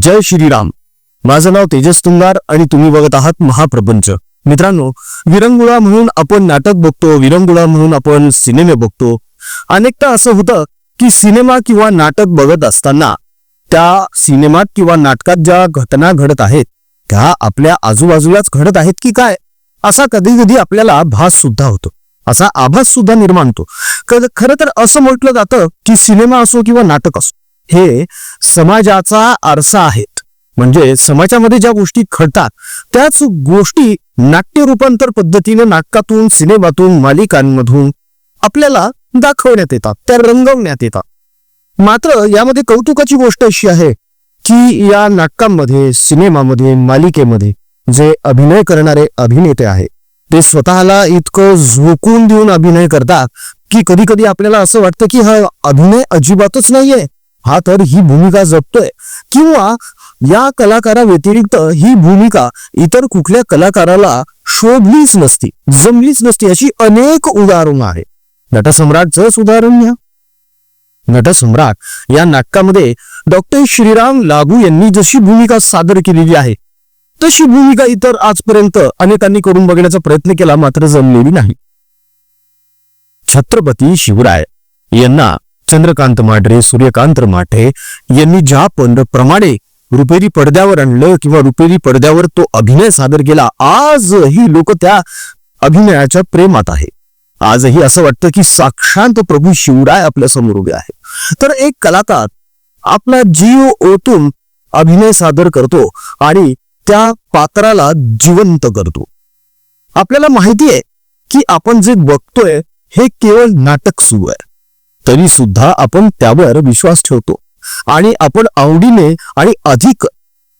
जय श्रीराम. माझं नाव तेजस तुंगार आणि तुम्ही बघत आहात महाप्रपंच. मित्रांनो विरंगुळा म्हणून आपण नाटक बघतो विरंगुळा म्हणून आपण सिनेमे बघतो. अनेकदा असं होतं की सिनेमा किंवा नाटक बघत असताना त्या सिनेमात किंवा नाटकात ज्या घटना घडत आहेत त्या आपल्या आजूबाजूलाच घडत आहेत की काय? असा कधी कधी आपल्याला भास सुद्धा होतो. असा आभास सुद्धा निर्माण होतो. खरं तर असं म्हटलं जातं की सिनेमा असो किंवा नाटक असो हे समाजाचा आरसा आहेत. म्हणजे समाजामध्ये ज्या गोष्टी घडतात त्याच गोष्टी नाट्य रूपांतर पद्धतीने नाटकातून सिनेमातून मालिकांमधून आपल्याला दाखवण्यात येतात त्या रंगवण्यात येतात. मात्र यामध्ये कौतुकाची गोष्ट अशी आहे की या नाटकांमध्ये सिनेमामध्ये मालिकेमध्ये जे अभिनय करणारे अभिनेते आहेत ते स्वतःला इतकं झोकून देऊन अभिनय करतात की कधी कधी आपल्याला असं वाटतं की हा अभिनय अजिबातच नाहीये. हा तर ही भूमिका जपतोय. किंवा या कलाकारा व्यतिरिक्त ही भूमिका इतर कुठल्या कलाकाराला शोभलीच नसती जमलीच नसती अशी अनेक उदाहरणं आहेत. नटसम्राटचंच उदाहरण घ्या नटसम्राट या नाटकामध्ये डॉक्टर श्रीराम लागू यांनी जशी भूमिका सादर केलेली आहे तशी भूमिका इतर आजपर्यंत अनेकांनी करून बघण्याचा प्रयत्न केला मात्र जमलेली नाही. छत्रपती शिवराय यांना चंद्रकांत माढरे सूर्यकांत माठे यांनी ज्या पण प्रमाणे रुपेरी पडद्यावर आणलं किंवा रुपेरी पडद्यावर तो अभिनय सादर केला आजही लोक त्या अभिनयाच्या प्रेमात आहे. आजही असं वाटतं की साक्षांत प्रभू शिवराय आपल्यासमोर उभे आहे तर एक कलाकार आपला जीव ओतून अभिनय सादर करतो आणि त्या पात्राला जिवंत करतो. आपल्याला माहिती आहे की आपण जे बघतोय हे केवळ नाटक सुरू आहे. तरी सुद्धा आपण त्यावर विश्वास ठेवतो. आणि आपण आवडीने आणि अधिक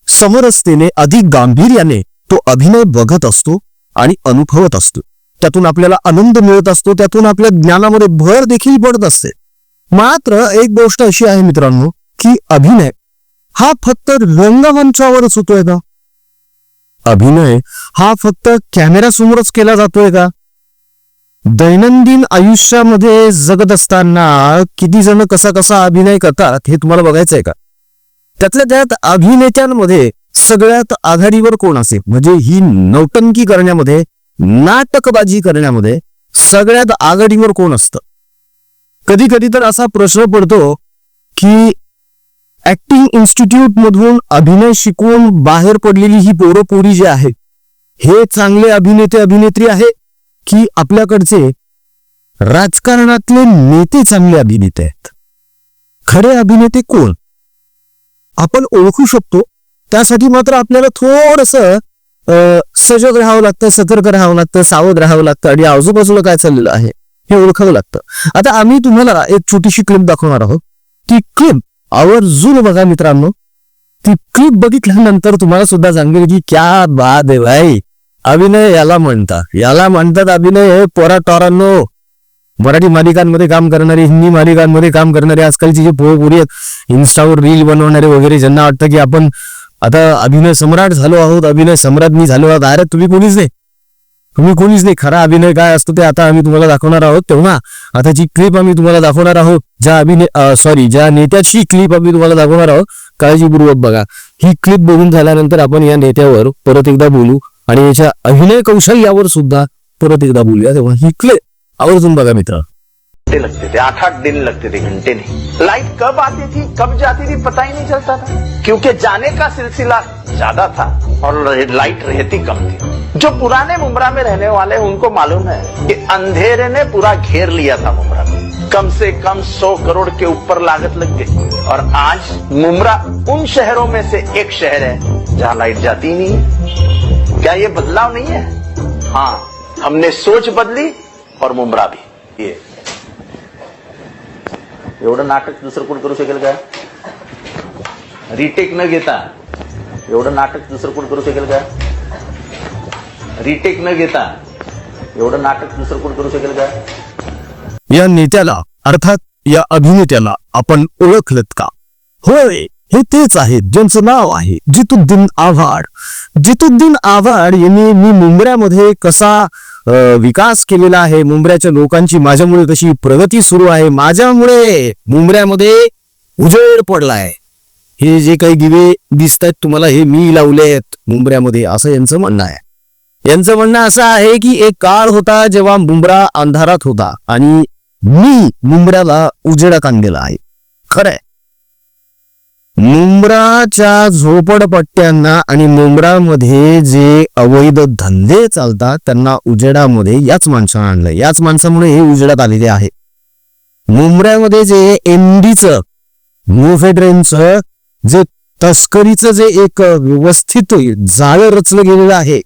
समरसतेने अधिक गांभीर्याने तो अभिनय बघत असतो आणि अनुभवत असतो. त्यातून आपल्याला आनंद मिळत असतो त्यातून आपल्या ज्ञानामध्ये भर देखील पडत असते. मात्र एक गोष्ट अशी आहे मित्रांनो की अभिनय हा फक्त रंगमंचावरच होतोय का? अभिनय हा फक्त कॅमेऱ्यासमोरच केला जातोय का? दैनंदिन आयुष्यामध्ये जगत असताना किती जण कसा कसा अभिनय करतात हे तुम्हाला बघायचं आहे का? त्यातल्या त्यात अभिनेत्यांमध्ये सगळ्यात आघाडीवर कोण असेल? म्हणजे ही नौटंकी करण्यामध्ये नाटकबाजी करण्यामध्ये सगळ्यात आघाडीवर कोण असतं? कधी कधी तर असा प्रश्न पडतो की ऍक्टिंग इन्स्टिट्यूट मधून अभिनय शिकवून बाहेर पडलेली ही पोरं पोरी जी आहे हे चांगले अभिनेते अभिनेत्री आहे की आपल्याकडचे राजकारणातले नेते चांगले अभिनेते आहेत. खरे अभिनेते कोण? आपण ओळखू शकतो. त्यासाठी मात्र आपल्याला थोडस सजग राहावं लागतं सतर्क राहावं लागतं सावध राहावं लागतं आणि आजूबाजूला काय चाललेलं आहे हे ओळखावं लागतं. आता आम्ही तुम्हाला एक छोटीशी क्लिप दाखवणार आहोत. ती क्लिप आवर्जून बघा मित्रांनो. ती क्लिप बघितल्यानंतर तुम्हाला सुद्धा सांगेल की क्या बाद आहे भाई. अभिनय याला म्हणतात. याला म्हणतात अभिनय हे पोरा टोरांनो. मराठी मालिकांमध्ये काम करणारे हिंदी मालिकांमध्ये काम करणारे आजकालची जी पोहपुरी आहेत इन्स्टावर रील बनवणारे वगैरे ज्यांना वाटतं की आपण आता अभिनय सम्राट झालो आहोत अभिनय सम्राज्ञी झालो आहोत. अरे तुम्ही कोणीच नाही. तुम्ही कोणीच नाही. खरा अभिनय काय असतो ते आता आम्ही तुम्हाला दाखवणार आहोत. तेव्हा आता जी क्लिप आम्ही तुम्हाला दाखवणार आहोत. ज्या अभिनय सॉरी ज्या नेत्याची क्लिप आम्ही तुम्हाला दाखवणार आहोत काळजीपूर्वक बघा. ही क्लिप बघून झाल्यानंतर आपण या नेत्यावर परत एकदा बोलू. आणि याच्या अभिनय कौशल्यावर सुद्धा परत एकदा बोलूया. तेव्हा हिकले आवर्जून बघा मित्र. घंटे लगते थे आठ आठ दिन लगते थे घंटे नहीं. लाइट कब आती थी कब जाती थी पता ही नहीं चलता था. क्योंकि जाने का सिलसिला ज्यादा था और लाइट रहती कम थी. जो पुराने मुमरा में रहने वाले उनको मालूम है कि अंधेरे ने पूरा घेर लिया था मुमरा में कम से कम सौ करोड़ के ऊपर लागत लग गई. और आज मुमरा उन शहरों में से एक शहर है जहाँ लाइट जाती नहीं क्या ये बदलाव नहीं है? हाँ हमने सोच बदली और मुमरा भी। ये। एवढं नाटक दुसरं कोण करू शकेल का रिटेक न घेता। एवढं नाटक दुसरं कोण करू शकेल का रिटेक न घेता। एवढं नाटक दुसरं कोण करू शकेल का या नेत्याला, अर्थात या अभिनेत्याला आपण ओळखलत का? होय! हे तेच आहेत ज्यांचं नाव आहे जितुद्दीन आव्हाड. जितुद्दीन आव्हाड यांनी मी मुंबऱ्यामध्ये कसा विकास केलेला आहे मुंबऱ्याच्या लोकांची माझ्यामुळे कशी प्रगती सुरू आहे माझ्यामुळे मुंबऱ्यामध्ये उजेड पडलाय. हे जे काही दिवे दिसत आहेत तुम्हाला हे मी लावले आहेत मुंबऱ्यामध्ये असं यांचं म्हणणं आहे. यांचं म्हणणं असं आहे की एक काळ होता जेव्हा मुंबरा अंधारात होता आणि मी मुंबऱ्याला उजेडात आणलेला आहे. खरंय मुंब्राच्या झोपडपट्ट्यांना आणि मुंब्रामध्ये जे अवैध धंदे चालतात त्यांना उजेडामध्ये याच माणसानं आणलं याच माणसामुळे हे उजेडात आलेले आहे. मुंबऱ्यामध्ये जे एमडीचं मोफेड्रेनचं जे तस्करीचं जे एक व्यवस्थित जाळं रचलं गेलेलं आहे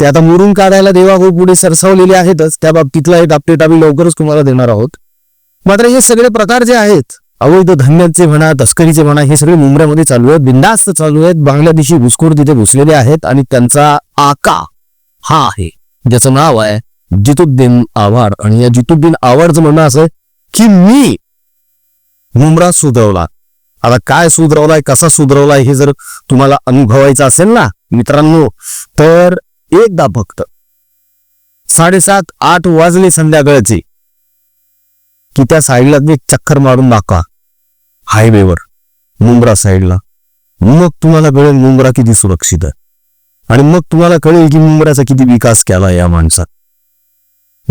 ते आता मुरून काढायला देवा हो पुढे सरसावलेले आहेतच. त्या बाबतीतला एक अपडेट आम्ही लवकरच तुम्हाला देणार आहोत. मात्र हे सगळे प्रकार जे आहेत अवैध धन्याचे म्हणा तस्करीचे म्हणा हे सगळे मुंबऱ्यामध्ये चालू आहेत. बिंदास्त चालू आहेत. बांगलादेशी घुसखोर तिथे घुसलेले आहेत आणि त्यांचा आका हा आहे. ज्याचं नाव आहे जितुद्दीन आव्हाड. आणि या जितुद्दीन आव्हाडचं म्हणणं असं की मी मुंब्रा सुधरवला. आता काय सुधरवलाय कसा सुधरवलाय हे जर तुम्हाला अनुभवायचं असेल ना मित्रांनो तर एकदा फक्त साडेसात आठ वाजले संध्याकाळचे. की त्या साईडला एक चक्कर मारून दाखवा. हायवेवर मुंब्रा साईडला. मग तुम्हाला कळेल मुंब्रा किती सुरक्षित आहे. आणि मग तुम्हाला कळेल की मुंबऱ्याचा किती विकास केला या माणसात.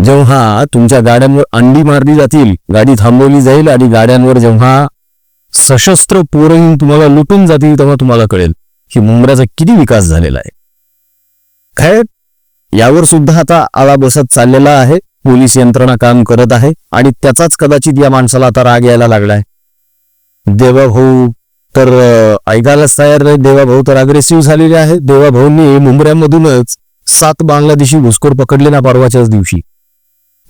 जेव्हा तुमच्या गाड्यांवर अंडी मारली जातील गाडी थांबवली जाईल आणि गाड्यांवर जेव्हा सशस्त्र पोरं तुम्हाला लुटून जातील तेव्हा तुम्हाला कळेल की मुंबऱ्याचा किती विकास झालेला आहे. खैर यावर सुद्धा आता आळा बसत चाललेला आहे. पोलीस यंत्रणा काम करत आहे आणि त्याचाच कदाचित या माणसाला आता राग यायला लागलाय. देवाभाऊ तर ऐकायलाच तयार नाही. देवाभाऊ तर अग्रेसिव्ह झालेले आहे देवाभाऊंनी मुंबऱ्यामधूनच सात बांगलादेशी घुसखोर पकडले ना परवाच्याच दिवशी.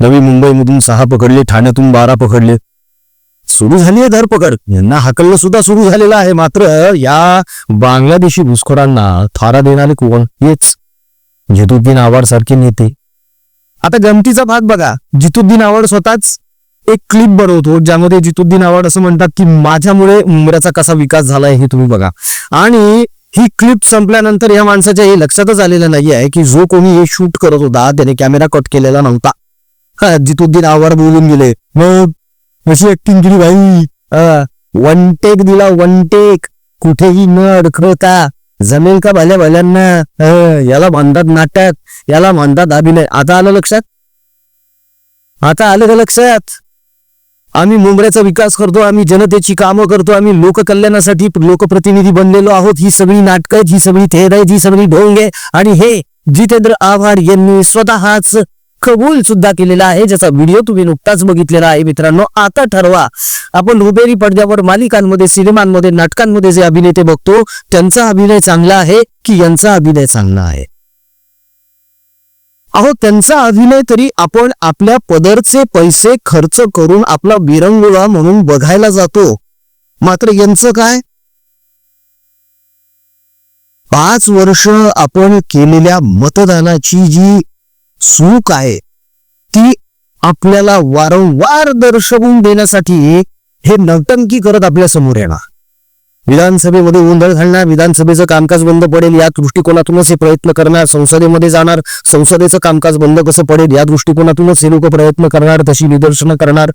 नवी मुंबईमधून सहा पकडले ठाण्यातून बारा पकडले. सुरू झाली आहे धरपकड. यांना हाकलणं सुद्धा सुरू झालेलं आहे. मात्र या बांगलादेशी घुसखोरांना थारा देणारे कोण? हेच. झेतुद्दीन आवार सारखे नेते. आता गमतीचा भाग बघा. जितुद्दीन आवड स्वतःच एक क्लिप बनवतो ज्यामध्ये जितुद्दीन आवड असं म्हणतात की माझ्यामुळे उमऱ्याचा कसा विकास झालाय हे तुम्ही बघा. आणि ही क्लिप संपल्यानंतर या माणसाच्या हे लक्षातच आलेलं नाही आहे की जो कोणी हे शूट करत होता त्याने कॅमेरा कट केलेला नव्हता. हा जितुद्दीन आव्हाड बोलून गेले. मग अशी ऍक्टिंग केली भाई वन टेक दिला वन टेक कुठेही न अडखळता जमेल का भल्या भल्यांना? याला म्हणतात नाटक याला म्हणतात अभिनय. आता आलं लक्षात? आता आलं का लक्षात? आम्ही मुंबईचा विकास करतो आम्ही जनतेची कामं करतो आम्ही लोककल्याणासाठी लोकप्रतिनिधी बनलेलो आहोत. ही सगळी नाटकं आहेत ही सगळी थेर आहेत ही सगळी ढोंग. आहे आणि हे जितेंद्र आव्हाड यांनी स्वतःच कबूल सुद्धा केलेला आहे ज्याचा व्हिडिओ तुम्ही नुकताच बघितलेला आहे मित्रांनो. आता ठरवा. आपण रुबेरी पडद्यावर मालिकांमध्ये सिनेमांमध्ये नाटकांमध्ये जे अभिनेते बघतो त्यांचा अभिनय चांगला आहे की यांचा अभिनय चांगला आहे? अहो त्यांचा अभिनय तरी आपण आपल्या पदरचे पैसे खर्च करून आपला विरंगुळा म्हणून बघायला जातो. मात्र यांचं काय? पाच वर्ष आपण केलेल्या मतदानाची जी चूक आहे. ती आपल्याला वारंवार दर्शवून देण्यासाठी हे नवटंकी करत आपल्यासमोर येणार. विधानसभेमध्ये गोंधळ घालणार विधानसभेचं कामकाज बंद पडेल या दृष्टिकोनातूनच हे प्रयत्न करणार संसदेमध्ये जाणार संसदेचं कामकाज बंद कसं पडेल या दृष्टिकोनातूनच हे लोक प्रयत्न करणार तशी निदर्शनं करणार.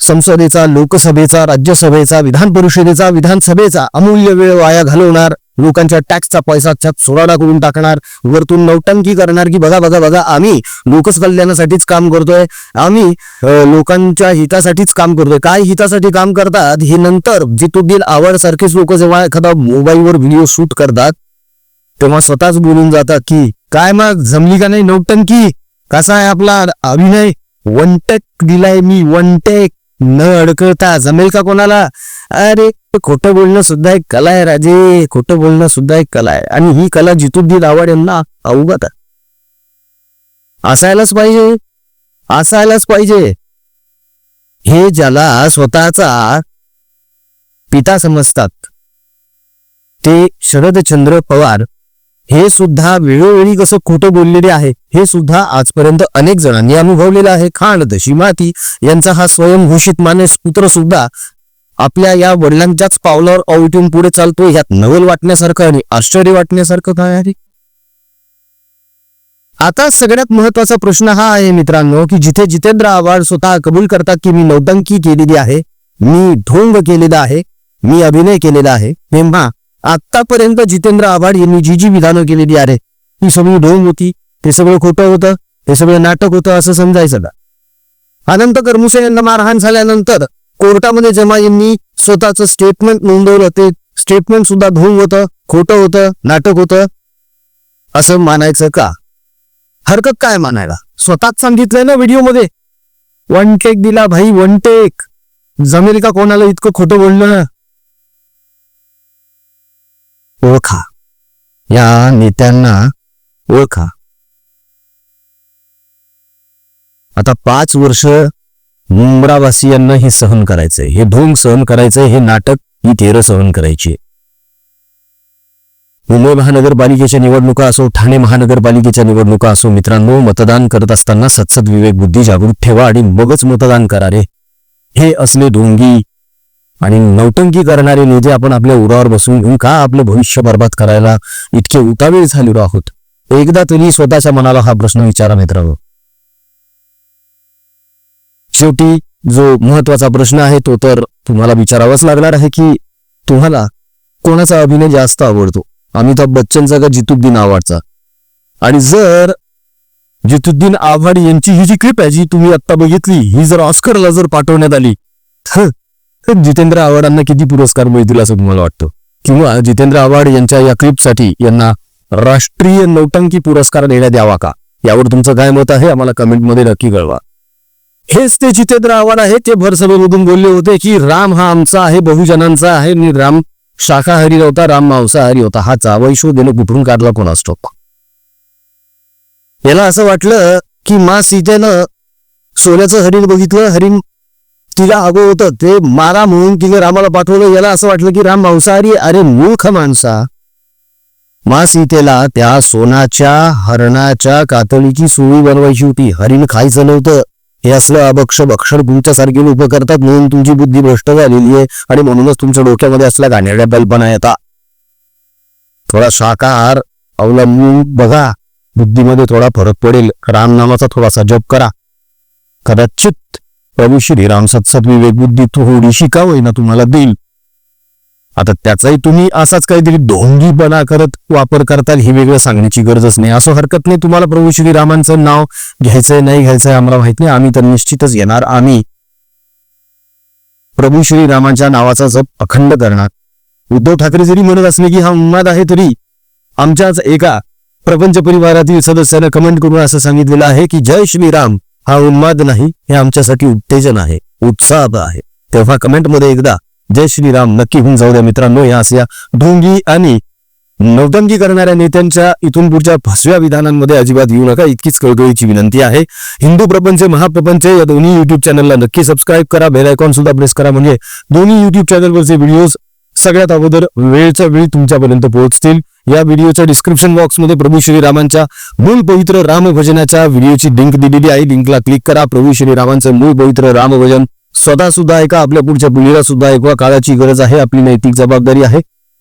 संसदेचा लोकसभेचा राज्यसभेचा विधान परिषदेचा विधानसभेचा अमूल्य वेळ वाया घालवणार. लोकांच्या टॅक्सचा पैसा छत सोडाडा करून टाकणार. वरतून नौटंकी करणार की बघा बघा बघा आम्ही लोकस कल्याणासाठीच काम करतोय. आम्ही लोकांच्या हितासाठीच काम करतोय. काय हितासाठी काम करतात? हे नंतर जितुद्दीन आवडसारखेच सारखेच लोक जेव्हा एखादा मोबाईलवर व्हिडिओ शूट करतात तेव्हा स्वतःच बोलून जातात की काय मग? जमली का नाही नौटंकी? कसा आहे आपला अभिनय? वन टेक दिलाय मी वन टेक न अडकळता जमेल का कोणाला? अरे खोटं बोलणं सुद्धा एक कला आहे राजे. खोटं बोलणं सुद्धा एक कला आहे. आणि ही कला जितुद्दीन आवड यांना अवगत आहे. असायलाच पाहिजे. असायलाच पाहिजे. हे ज्याला स्वतःचा पिता समजतात ते शरदचंद्र पवार हे सुद्धा वेळोवेळी कसं खोटं बोललेले आहे हे सुद्धा आजपर्यंत अनेक जणांनी अनुभवलेलं आहे. खाण तशी माती यांचा हा स्वयंघोषित मानस पुत्र सुद्धा आपल्या या वडिलांच्याच पावलावर अवटून पुढे चालतो यात नवल वाटण्यासारखं आणि आश्चर्य वाटण्यासारखं काय आहे? आता सगळ्यात महत्त्वाचा प्रश्न हा आहे मित्रांनो की जिथे जितेंद्र आव्हाड स्वतः कबूल करतात की मी नौटंकी केलेली आहे मी ढोंग केलेला आहे मी अभिनय केलेला आहे तेव्हा आतापर्यंत जितेंद्र आव्हाड यांनी जी जी विधानं केलेली अरे ती सगळी ढोंग होती ते सगळं खोटं होतं हे सगळं नाटक होतं असं समजायचं का अनंत करमुसे यांना मारहाण झाल्यानंतर कोर्टामध्ये जेव्हा यांनी स्वतःचं स्टेटमेंट नोंदवलं ते स्टेटमेंट सुद्धा ढोंग होतं खोटं होतं नाटक होतं. असं मानायचं का? हरकत काय मानायला? स्वतःच सांगितलंय ना व्हिडिओमध्ये. वन टेक दिला भाई वन टेक. जमेल का कोणाला इतकं खोटं बोलणं? ओळखा. या नेत्यांना ओळखा. आता पाच वर्ष मुंब्रावासियांना हे सहन करायचंय. हे ढोंग सहन करायचंय हे नाटक ही तेरं सहन करायची मुंबई महानगरपालिकेच्या निवडणुका असो ठाणे महानगरपालिकेच्या निवडणुका असो मित्रांनो मतदान करत असताना सत्सद विवेक बुद्धी जागृत ठेवा आणि मगच मतदान करा रे हे असले ढोंगी आणि नौटंकी करणारे नेते आपण आपल्या उरावर बसून घेऊन का आपलं भविष्य बर्बाद करायला इतके उतावीळ झालेलो आहोत? एकदा तरी स्वतःच्या मनाला हा प्रश्न विचारा मित्रांनो. शेवटी जो महत्त्वाचा प्रश्न आहे तो तर तुम्हाला विचारावाच लागणार आहे की तुम्हाला कोणाचा अभिनय जास्त आवडतो? अमिताभ बच्चनचा का जितुद्दीन आव्हाडचा? आणि जर जितुद्दीन आव्हाड यांची ही जी क्लिप आहे जी तुम्ही आता बघितली ही जर ऑस्करला जर पाठवण्यात आली तर जितेंद्र आव्हाडांना किती पुरस्कार मिळतील असं तुम्हाला वाटतं? किंवा जितेंद्र आव्हाड यांच्या या क्लिपसाठी यांना राष्ट्रीय नौटंकी पुरस्कार देण्यात यावा का? यावर तुमचं काय मत आहे? आम्हाला कमेंटमध्ये नक्की कळवा. हेच ते जितेंद्र आव्हाड आहे ते भरसभेमधून बोलले होते की राम हा आमचा आहे बहुजनांचा आहे आणि राम शाकाहारी नव्हता राम मांसाहारी होता. हा चावैशो देणं कुठून काढला कोण असतो याला असं वाटलं की मा सीतेनं सोन्याचं हरिण बघितलं हरिण तिला हवं होतं ते मारा म्हणून तिने रामाला पाठवलं. याला असं वाटलं की राम मांसाहारी अरे मूर्ख माणसा. मा सीतेला त्या सोनाच्या हरणाच्या कातळीची सोळी बनवायची होती. हरिण खायचं नव्हतं. हे असलं अभक्ष भक्षण तुमच्यासारखे लोक करतात म्हणून तुमची बुद्धी भ्रष्ट झालेली आहे आणि म्हणूनच तुमच्या डोक्यामध्ये असल्या गाण्याच्या कल्पना येतात. थोडा शाकाहार अवलंबून बघा. बुद्धीमध्ये थोडा फरक पडेल. रामनामाचा थोडासा जप करा. कदाचित प्रभू श्रीराम सत्सत विवेक बुद्धी थोडी का ना तुम्हाला देईल. आता त्याचाही तुम्ही असाच काहीतरी ढोंगीपणा करत वापर करताल ही वेगळं सांगण्याची गरजच नाही. असं हरकत नाही तुम्हाला प्रभू श्रीरामांचं नाव घ्यायचंय नाही घ्यायचंय आम्हाला माहीत नाही. आम्ही तर निश्चितच घेणार आम्ही प्रभू श्रीरामांच्या नावाचा जप अखंड करणार. उद्धव ठाकरे जरी म्हणत असले की हा उन्माद आहे तरी आमच्याच एका प्रपंच परिवारातील सदस्यानं कमेंट करून असं सांगितलेलं आहे की जय श्रीराम. हा उन्माद नाही हे आमच्यासाठी उत्तेजन आहे उत्साह आहे. तेव्हा कमेंटमध्ये एकदा जय श्रीराम नक्की होऊन जाऊ द्या मित्रांनो या अशा ढोंगी आणि नौदंगी करणाऱ्या नेत्यांच्या इथून पुढच्या फसव्या विधानांमध्ये अजिबात येऊ नका इतकीच कळकळीची विनंती आहे. हिंदू प्रपंच महाप्रपंच या दोन्ही युट्यूब चॅनलला नक्की सबस्क्राईब करा बेल आयकॉन सुद्धा प्रेस करा म्हणजे दोन्ही युट्यूब चॅनलवरचे व्हिडिओज सगळ्यात अगोदर वेळच्या वेळी तुमच्यापर्यंत पोहोचतील. या व्हिडिओच्या डिस्क्रिप्शन बॉक्समध्ये प्रभू श्रीरामांच्या मूळ पवित्र रामभजनाच्या व्हिडिओची लिंक दिलेली आहे. लिंकला क्लिक करा. प्रभू श्रीरामांचं मूळ पवित्र रामभजन स्वतः सुद्धा ऐका आपल्या पुढच्या पिढीला सुद्धा ऐकवा काळाची गरज आहे. आपली नैतिक जबाबदारी आहे.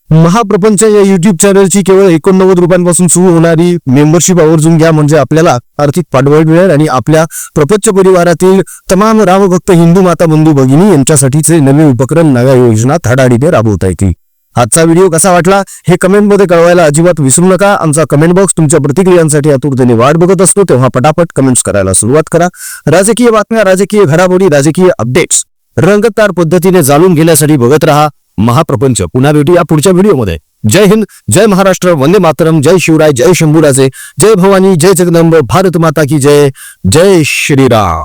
महाप्रपंच या युट्यूब चॅनलची केवळ एकोणनव्वद रुपयांपासून सुरू होणारी मेंबरशिप आवर्जून घ्या. म्हणजे आपल्याला आर्थिक पाठबळ मिळेल आणि आपल्या प्रपंच परिवारातील तमाम रामभक्त हिंदू माता बंधू भगिनी यांच्यासाठीचे नवे उपक्रम नव्या योजना धडाडीने राबवता येतील. आजचा व्हिडिओ कसा वाटला हे कमेंटमध्ये कळवायला अजिबात विसरू नका. आमचा कमेंट बॉक्स तुमच्या प्रतिक्रियांसाठी आतुरतेने वाट बघत असतो तेव्हा पटापट कमेंट्स करायला सुरुवात करा. राजकीय बातम्या राजकीय घडामोडी राजकीय अपडेट्स रंगतदार पद्धतीने जाणून घेण्यासाठी बघत रहा महाप्रपंच. पुन्हा भेटू या पुढच्या व्हिडिओमध्ये जय हिंद जय महाराष्ट्र वंदे मातरम जय शिवराय जय शंभूराजे जय भवानी जय जगदंब भारत माता की जय जय श्रीराम.